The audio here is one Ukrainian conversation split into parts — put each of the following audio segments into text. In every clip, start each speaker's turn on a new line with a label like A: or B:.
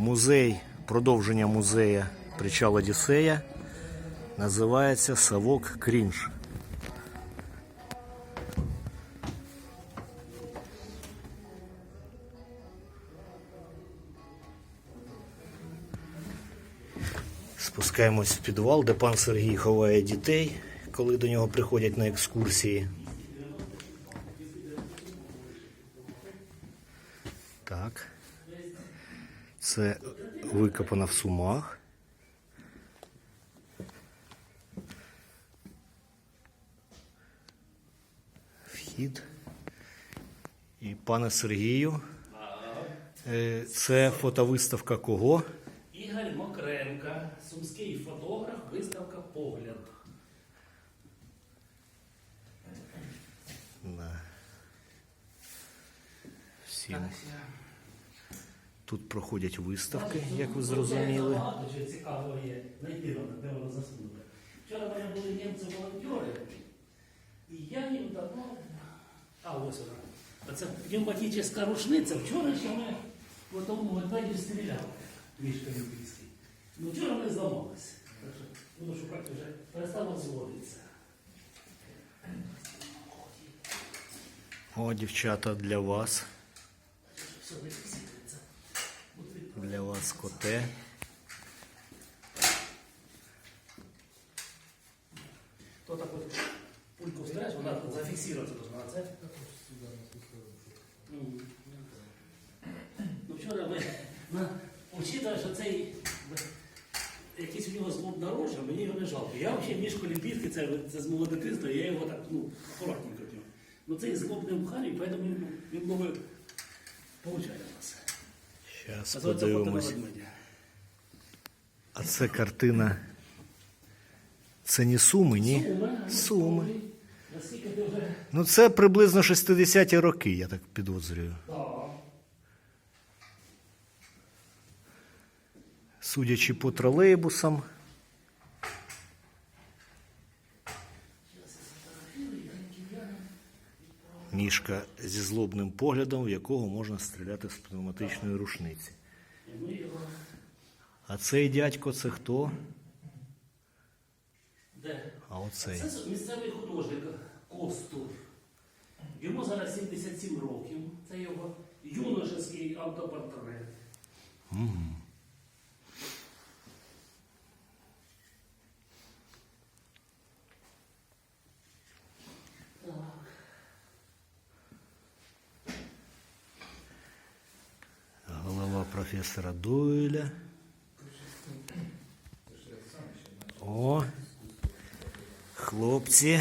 A: Музей, продовження музея причал Одіссея називається Савок Крінж. Спускаємось в підвал, де пан Сергій ховає дітей, коли до нього приходять на екскурсії. Так. Це викопано в сумах. Вхід. І пане Сергію. е, Це фотовиставка кого?
B: Ігор Мокренко, сумський фотограф, виставка Погляд.
A: Да. Всім. Тут проходять виставки, як ви зрозуміли.
B: Багато чого цікавого є. Знайти воно, де воно засунуте. Вчора в мене були німці-волонтери, і я їм давав. А, ось вона. Оце пневматична рушниця. Вчора ще ми по тому медведі стріляли. Мішка. Ну вчора ми зламалися. Так що буду шукати вже перестало зводитися.
A: О, дівчата, для вас.
B: Все не фіксується. От від-
A: Для вас коте.
B: То так от пульку вставляєш, вона должна, а це. Ну, вчора ми учитывая, що цей якийсь у нього злоб дорожче, мені його не жалко. Я взагалі мішку Олімпійський, це, це з мого дитинства, я його так, ну, акуратненько. Ну цей злоб не мханий, тому він, він много получає у нас.
A: Зараз подивимось. А це картина. Це не суми, ні?
B: Суми.
A: Ну це приблизно 60-ті роки, я так підозрюю. Судячи по тролейбусам. Мішка зі злобним поглядом, в якого можна стріляти з пневматичної рушниці. А цей дядько це хто?
B: Де?
A: А оцей.
B: Це місцевий художник Костур. Йому зараз 77 років. Це його юношеський автопортрет. Так.
A: Голова професора Дойля. О, хлопці.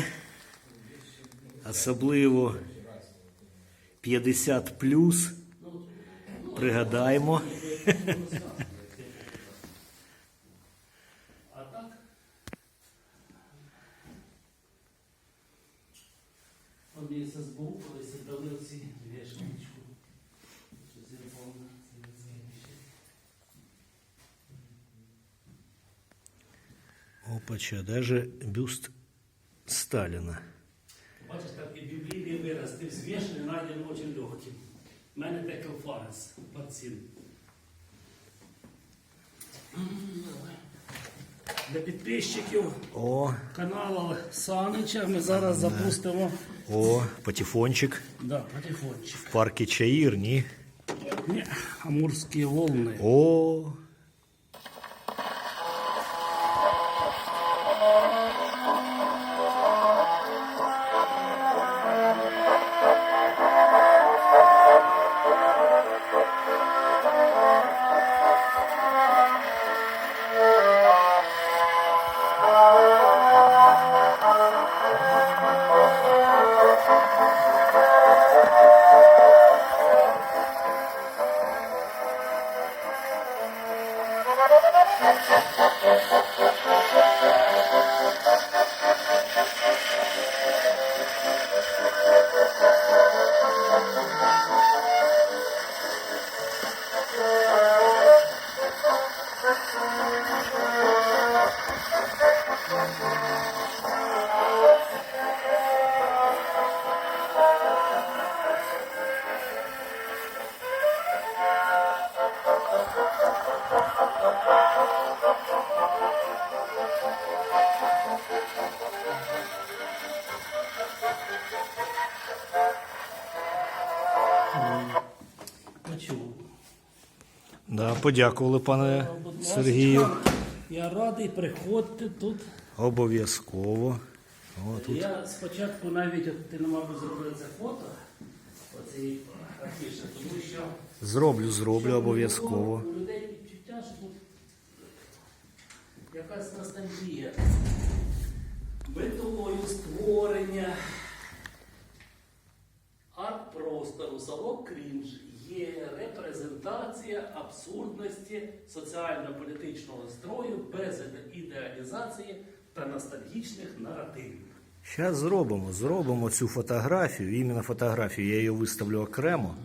A: Особливо 50 плюс. Пригадаємо.
B: А так? Вони ССБУ колись дали оці вішничку. Щось я помню, це звідси.
A: Опача, даже бюст Сталіна.
B: Бачиш, так і біблійний вираз, ти взвішений, найден дуже легким. У мене такий фарс, пацін. Для підписчиків
A: О,
B: каналу Санича ми зараз запустимо
A: о, патефончик.
B: да, патефончик.
A: В паркі Чаїр, ні?
B: Ні, Амурські волни.
A: О, Thank. Да, Подякували, пане
B: е, Будь
A: Сергію.
B: Ласка, я радий, приходьте тут.
A: Обов'язково.
B: Я спочатку навіть от ти не мав зробити це фото оцієї афіші, тому що
A: зроблю, зроблю обов'язково.
B: У людей відчуття, що тут якась ностальгія. Метою створення арт-простору село Крінж є репрезентація абсурдності соціально-політичного строю без ідеалізації та ностальгічних наративів.
A: Зараз зробимо, зробимо цю фотографію, іменно фотографію, я її виставлю окремо.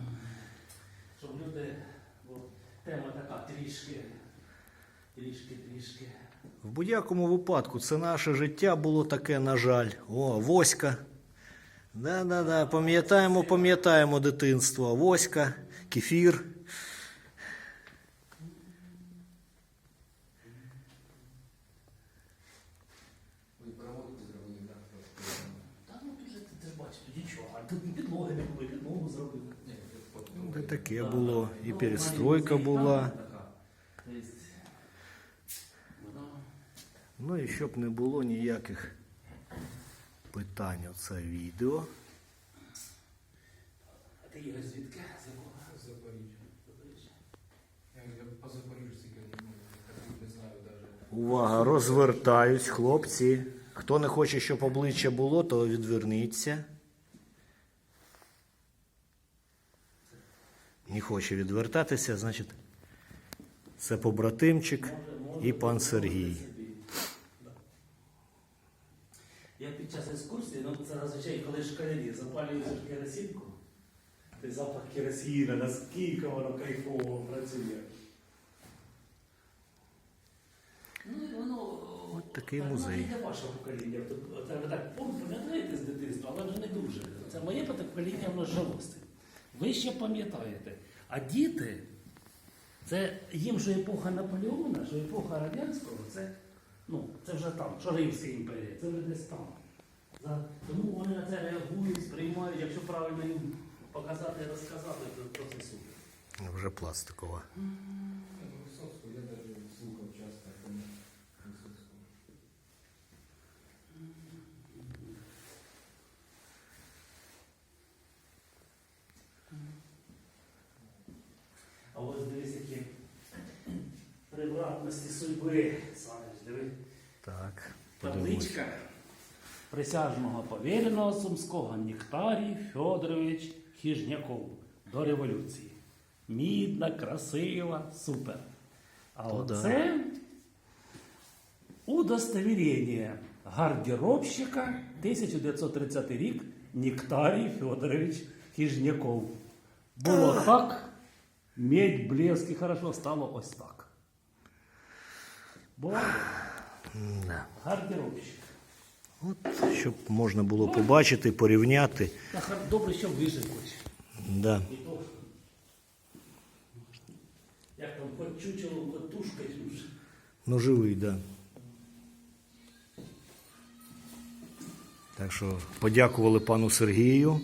A: В будь-якому випадку це наше життя було таке, на жаль. О, Воська. Да-да-да, пам'ятаємо, пам'ятаємо дитинство. Воська, кефір.
C: Ви проводку зробили, так?
B: Та ну ти ж ти ж бачиш, тоді чого? А тут підлоги не було, підлогу зробили.
C: Ні, фото.
A: Де таке було, і перестройка була.
B: Тобто, ну,
A: Ну і щоб не було ніяких питань оце відео.
B: А ти Ігор звідки? З?
C: Запоріжжя.
A: Увага, розвертаюсь, хлопці. Хто не хоче, щоб обличчя було, то відверніться. Не хоче відвертатися, значить, це побратимчик і пан Сергій.
B: собі. Да. Я під час екскурсії, ну це зазвичай, коли школярі запалюють керосинку, той запах керосина, наскільки воно кайфово працює. Ну, і воно
A: От такий
B: так,
A: музей.
B: навіть для вашого покоління. Це ви так пам'ятаєте з дитинства, але вже не дуже. Це моє покоління воно жило з цим. Ви ще пам'ятаєте. А діти, це їм що епоха Наполеона, що епоха радянського, це, ну, це вже там, що Римська імперія, це вже десь там. Тому вони на це реагують, сприймають, якщо правильно їм показати і розказати, то, це супер.
A: Вже пластикова.
C: Висоцьку я навіть слухав часто, як Висоцьку.
B: А ось дивись, які превратності судьби, диви.
A: Так.
B: Табличка присяжного повіреного Сумського Нектарій Федорович Хіжняков до революції. Мідна, красива, супер. А
A: То да.
B: удостовірення гардеробщика 1930 рік Нектарій Федорович Хіжняков. Було так, медь, блеск і хорошо стало ось так. Буває?
A: Да.
B: Гардеробщик.
A: От, щоб можна було побачити, порівняти.
B: Добре, що вижив хоч.
A: Да.
B: І то, як там, хоч чучелом, хоч тушкою.
A: Ну, живий, да. Так що подякували пану Сергію